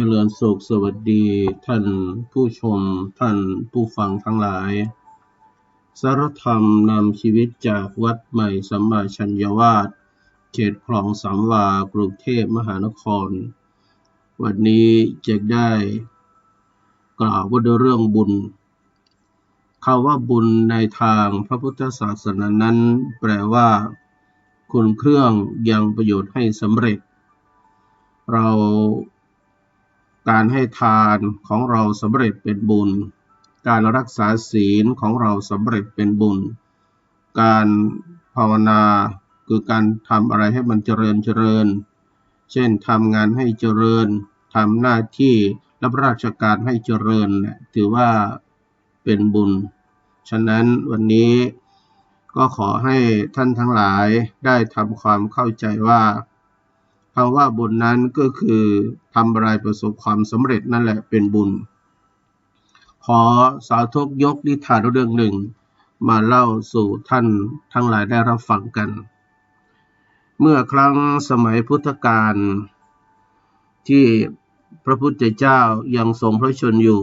เจริญสุขสวัสดีท่านผู้ชมท่านผู้ฟังทั้งหลาย สารธรรมนำชีวิตจากวัดใหม่สัมมาชัญญวาสเขตคลองสามวากรุงเทพมหานคร วันนี้จะได้กล่าวว่าด้วยเรื่องบุญคำว่าบุญในทางพระพุทธศาสนานั้น แปลว่าคุณเครื่องยังประโยชน์ให้สำเร็จ เรา การให้ทานของเราสำเร็จเป็นบุญ การรักษาศีลของเราสำเร็จเป็นบุญ การภาวนาคือการทำอะไรให้มันเจริญเจริญ เช่นทำงานให้เจริญทำหน้าที่รับราชการให้เจริญถือว่าเป็นบุญ ฉะนั้นวันนี้ก็ขอให้ท่านทั้งหลายได้ทำความเข้าใจว่า คำว่าบุญนั้นก็คือทำอะไรประสบความสำเร็จนั่นแหละเป็นบุญ ขอสาธกยกนิทานเรื่องหนึ่ง มาเล่าสู่ท่านทั้งหลายได้รับฟังกัน เมื่อครั้งสมัยพุทธกาลที่พระพุทธเจ้ายังทรงพระชนอยู่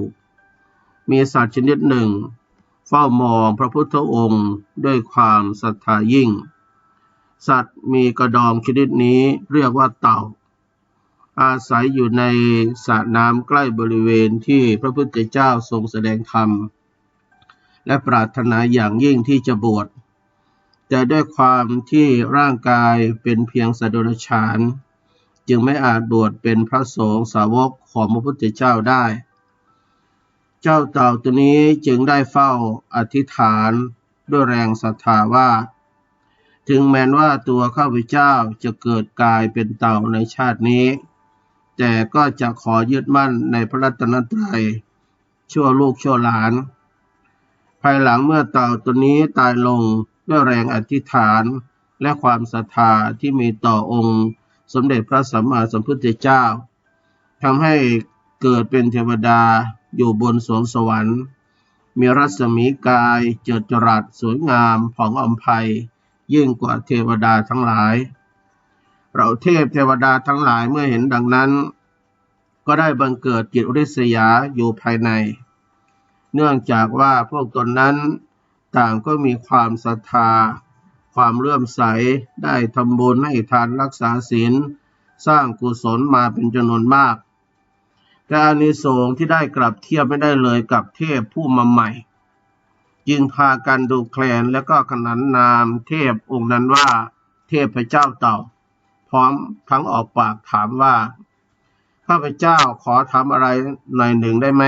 มีสัตว์ชนิดหนึ่ง เฝ้ามองพระพุทธองค์ด้วยความศรัทธายิ่ง สัตว์มีกระดองชนิดนี้เรียกว่าเต่า อาศัยอยู่ในสระน้ำใกล้บริเวณที่พระพุทธเจ้าทรงแสดงธรรม และปรารถนาอย่างยิ่งที่จะบวชแต่ด้วยความที่ร่างกายเป็นเพียงสัตว์ดฉาน จึงไม่อาจบวชเป็นพระสงฆ์สาวกของพระพุทธเจ้าได้ เจ้าเต่าตัวนี้จึงได้เฝ้าอธิษฐานด้วยแรงศรัทธาว่า ถึงแม้ว่าตัวข้าพเจ้าจะเกิดกายเป็นเต่าในชาตินี้ แต่ก็จะขอยึดมั่นในพระรัตนตรัย ชั่วลูกชั่วหลาน ภายหลังเมื่อเต่าตัวนี้ตายลงด้วยแรงอธิษฐานและความศรัทธาที่มีต่อองค์ สมเด็จพระสัมมาสัมพุทธเจ้าทำให้เกิดเป็นเทวดาอยู่บนสวงสวรรค์ มีรัศมีกายเจิดจรัสสวยงามผ่องอมภัย ยิ่งกว่าเทวดาทั้งหลาย เราเทพเทวดาทั้งหลายเมื่อเห็นดังนั้น ก็ได้บังเกิดจิตริษยาอยู่ภายใน เนื่องจากว่าพวกตนนั้นต่างก็มีความศรัทธา ความเลื่อมใสได้ทำบุญให้ทานรักษาศีลสร้างกุศลมาเป็นจำนวนมาก แต่อานิสงส์ที่ได้กลับเทียบไม่ได้เลยกับเทพผู้มาใหม่ จึงพากันดูแคลนแล้วก็ขนานนามเทพองค์นั้นว่า เทพพระเจ้าเต่า พร้อมทั้งออกปากถามว่าข้าพเจ้าขอทำอะไรหน่อยหนึ่งได้ไหม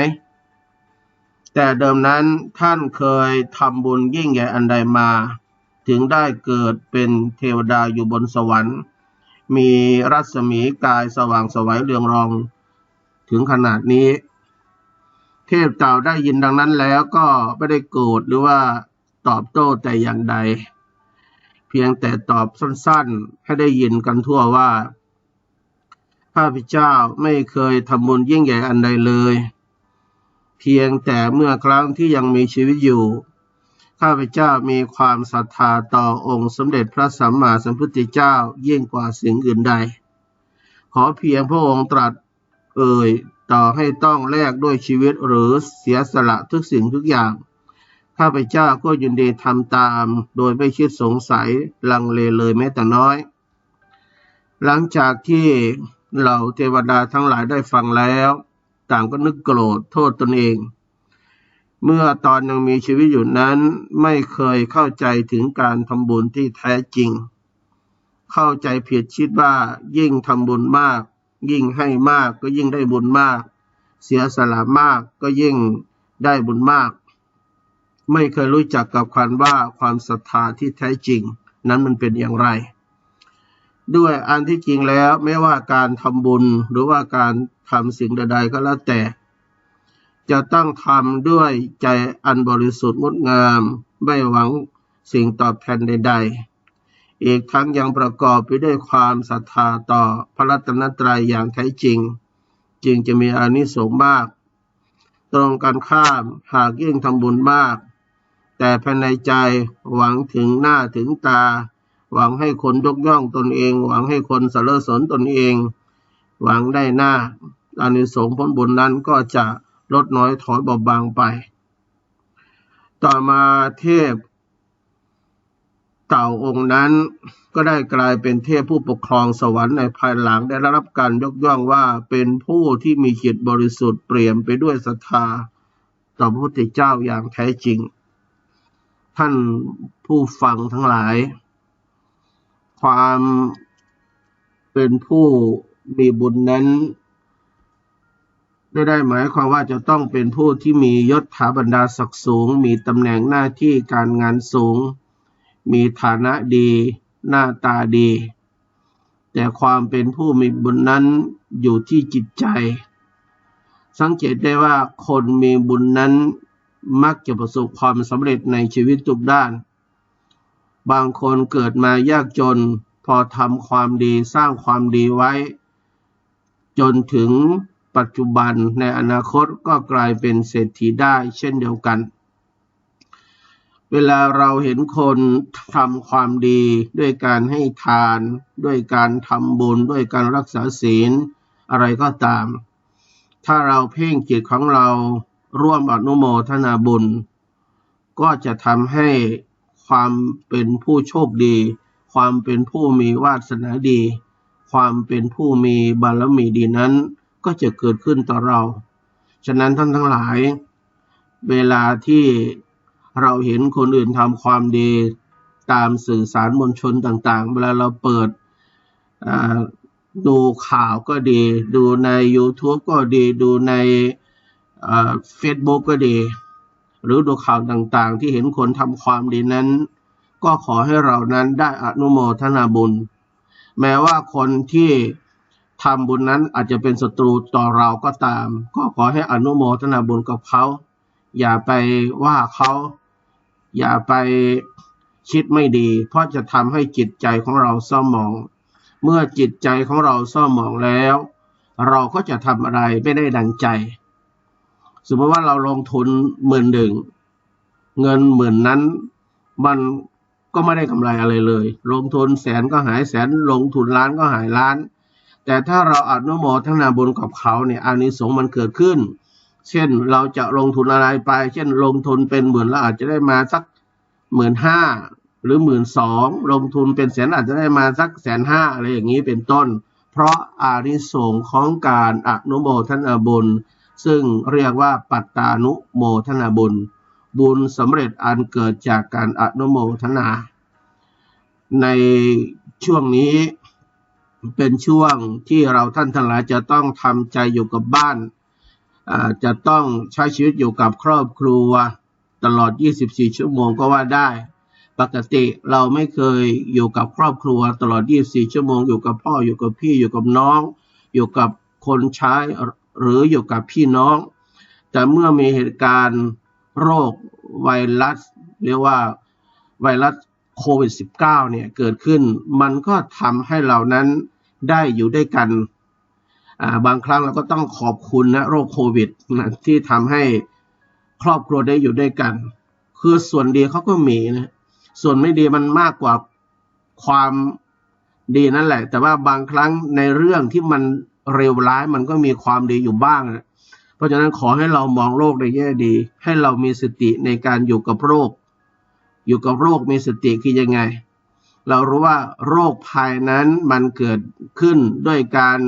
แต่เดิมนั้นท่านเคยทำบุญยิ่งใหญ่อันใดมา ถึงได้เกิดเป็นเทวดาอยู่บนสวรรค์ มีรัศมีกายสว่างสวัยเรืองรอง ถึงขนาดนี้ เทพเต่าได้ยินดังนั้นแล้วก็ไม่ได้โกรธหรือว่าตอบโต้แต่อย่างใด เพียงแต่ตอบสั้นๆ ให้ได้ยินกันทั่วว่าข้าพเจ้าไม่เคยทำบุญยิ่งใหญ่อันใดเลย เพียงแต่เมื่อครั้งที่ยังมีชีวิตอยู่ ข้าพเจ้ามีความศรัทธาต่อองค์สมเด็จพระสัมมาสัมพุทธเจ้ายิ่งกว่าสิ่งอื่นใด ขอเพียงพระองค์ตรัส เอ่ยต่อให้ต้องแลกด้วยชีวิตหรือเสียสละทุกสิ่งทุกอย่างข้าพเจ้าก็ยินดีทำตาม โดยไม่คิดสงสัยลังเลเลยแม้แต่น้อย หลังจากที่เหล่าเทวดาทั้งหลายได้ฟังแล้ว ต่างก็นึกโกรธโทษตนเอง เมื่อตอนยังมีชีวิตอยู่นั้นไม่เคยเข้าใจถึงการทำบุญที่แท้จริง เข้าใจผิดคิดว่ายิ่งทำบุญมาก ยิ่งให้มากก็ยิ่งได้บุญมาก เสียสละมากก็ยิ่งได้บุญมาก ไม่เคยรู้จักกับความว่าความศรัทธาที่แท้จริง นั้นมันเป็นอย่างไร ด้วยอันที่จริงแล้วไม่ว่าการทำบุญหรือว่าการทำสิ่งใดๆก็แล้วแต่ จะต้องทำด้วยใจอันบริสุทธิ์งดงาม ไม่หวังสิ่งตอบแทนใด ๆ อีกทั้งยังประกอบไปด้วยความศรัทธาต่อพระรัตนตรัยอย่างแท้จริง จึงจะมีอานิสงส์มาก ตรงกันข้ามหากยิ่งทำบุญมาก แต่ภายในใจหวังถึงหน้าถึงตา หวังให้คนยกย่องตนเอง หวังให้คนสรรเสริญตนเอง หวังได้หน้าอานิสงส์ผลบุญนั้นก็จะลดน้อยถอยเบาบางไป ต่อมาเทพ เต่าองค์นั้นก็ได้กลายเป็นเทพผู้ปกครองสวรรค์ในภายหลังได้รับการยกย่องว่าเป็นผู้ที่มีจิตบริสุทธิ์เปลี่ยมไปด้วยศรัทธาต่อพระพุทธเจ้าอย่างแท้จริง ท่านผู้ฟังทั้งหลาย ความเป็นผู้มีบุญนั้นไม่ได้หมายความว่าจะต้องเป็นผู้ที่มียศถาบรรดาศักดิ์สูง มีตำแหน่งหน้าที่การงานสูง มีฐานะดี หน้าตาดี แต่ความเป็นผู้มีบุญนั้นอยู่ที่จิตใจ สังเกตได้ว่าคนมีบุญนั้นมักจะประสบความสำเร็จในชีวิตทุกด้าน บางคนเกิดมายากจน พอทำความดีสร้างความดีไว้ จนถึงปัจจุบันในอนาคตก็กลายเป็นเศรษฐีได้เช่นเดียวกัน เวลาเราเห็นคนทำความดี ด้วยการให้ทาน ด้วยการทำบุญ ด้วยการรักษาศีล อะไรก็ตาม ถ้าเราเพ่งจิตของเราร่วมอนุโมทนาบุญ ก็จะทำให้ความเป็นผู้โชคดี ความเป็นผู้มีวาสนาดี ความเป็นผู้มีบารมีดีนั้น ก็จะเกิดขึ้นต่อเรา ฉะนั้นท่านทั้งหลาย เวลาที่ เราเห็นคนอื่นทำความดีตามสื่อสารมวลชนต่าง ๆ เวลาเราเปิดดูข่าวก็ดี ดูใน YouTube ก็ดี ดูในเฟซบุ๊กก็ดี หรือดูข่าวต่างๆ ที่เห็นคนทำความดีนั้น ก็ขอให้เรานั้นได้อนุโมทนาบุญ แม้ว่าคนที่ทำบุญนั้นอาจจะเป็นศัตรูต่อเราก็ตาม ก็ขอให้อนุโมทนาบุญกับเขา อย่าไปว่าเขา อย่าไปคิดไม่ดี เพราะจะทำให้จิตใจของเราเศร้าหมอง เมื่อจิตใจของเราเศร้าหมองแล้ว เราก็จะทำอะไรไม่ได้ดังใจ สมมติว่าเราลงทุนหมื่นหนึ่งเงินหมื่นนั้นมันก็ไม่ได้กำไรอะไรเลย ลงทุนแสนก็หายแสน ลงทุนล้านก็หายล้าน แต่ถ้าเราอนุโมทนาบุญกับเขาเนี่ยอานิสงส์มันเกิดขึ้น เช่นเราจะลงทุนอะไรไป เช่นลงทุนเป็นหมื่นแล้วอาจจะได้มาสักหมื่นห้าหรือหมื่นสองลงทุนเป็นแสนอาจจะได้มาสักแสนห้าอะไรอย่างนี้เป็นต้น เพราะอานิสงส์ของการอนุโมทนาบุญ ซึ่งเรียกว่าปัตตานุโมทนาบุญ บุญสำเร็จอันเกิดจากการอนุโมทนา ในช่วงนี้เป็นช่วงที่เราท่านทั้งหลายจะต้องทำใจอยู่กับบ้าน จะต้องใช้ชีวิตอยู่กับครอบครัวตลอด 24 ชั่วโมงก็ว่าได้ ปกติเราไม่เคยอยู่กับครอบครัวตลอด 24 ชั่วโมง อยู่กับพ่อ อยู่กับพี่ อยู่กับน้อง อยู่กับคนใช้หรืออยู่กับพี่น้อง แต่เมื่อมีเหตุการณ์โรคไวรัส เรียกว่าไวรัสโควิด -19 เนี่ยเกิดขึ้น มันก็ทำให้เรานั้นได้อยู่ด้วยกัน บางครั้งเราก็ต้องขอบคุณนะโรคโควิดนะที่ทำให้ครอบครัวได้อยู่ด้วยกัน คือส่วนดีเขาก็มีนะส่วนไม่ดีมันมากกว่าความดีนั่นแหละ แต่ว่าบางครั้งในเรื่องที่มันเร็วร้ายมันก็มีความดีอยู่บ้างนะเพราะฉะนั้นขอให้เรามองโลกในแง่ดี ให้เรามีสติในการอยู่กับโรค อยู่กับโรคมีสติคือยังไง เรารู้ว่าโรคภายนั้นมันเกิดขึ้นด้วยการ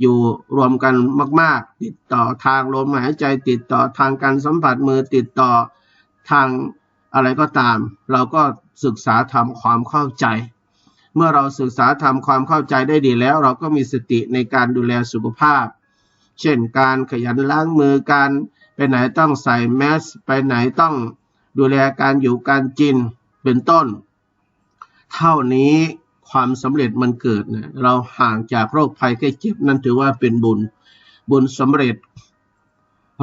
อยู่รวมกันมาก ๆ ติดต่อทางลมหายใจติดต่อทางการสัมผัสมือติดต่อทางอะไรก็ตาม เราก็ศึกษาทำความเข้าใจ เมื่อเราศึกษาทำความเข้าใจได้ดีแล้ว เราก็มีสติในการดูแลสุขภาพ เช่นการขยันล้างมือการไปไหนต้องใส่แมสไปไหนต้องดูแลการอยู่การกินเป็นต้น เท่านี้ ความสำเร็จมันเกิดนะเราห่างจากโรคภัยไข้เจ็บนั่นถือว่าเป็นบุญ บุญสำเร็จ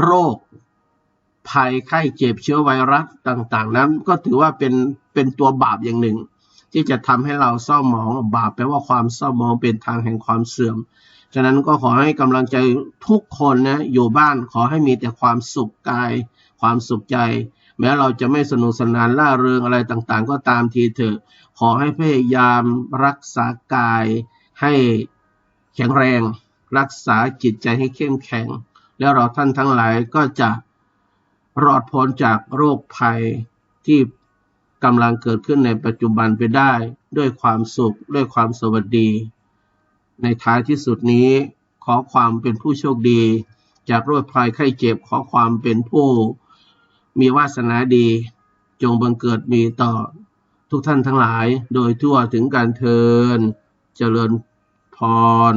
โรคภัยไข้เจ็บเชื้อไวรัสต่าง ๆ นั้น ก็ถือว่าเป็นเป็นตัวบาปอย่างหนึ่ง ที่จะทำให้เราเศร้าหมองบาปแปลว่าความเศร้าหมองเป็นทางแห่งความเสื่อมฉะนั้นก็ขอให้กำลังใจทุกคนนะอยู่บ้านขอให้มีแต่ความสุขกาย ความสุขใจ แม้เราจะไม่สนุกสนานล่าเริงอะไรต่างๆ ก็ตามทีเถอะ ขอให้พยายามรักษากายให้แข็งแรง รักษาจิตใจให้เข้มแข็ง แล้วเราท่านทั้งหลายก็จะรอดพ้นจากโรคภัยที่กำลังเกิดขึ้นในปัจจุบันไปได้ ด้วยความสุขด้วยความสวัสดี ในท้ายที่สุดนี้ขอความเป็นผู้โชคดี จากโรคภัยไข้เจ็บขอความเป็นผู้ มีวาสนาดี จงบังเกิดมีต่อทุกท่านทั้งหลาย โดยทั่วถึงการเทินเจริญพร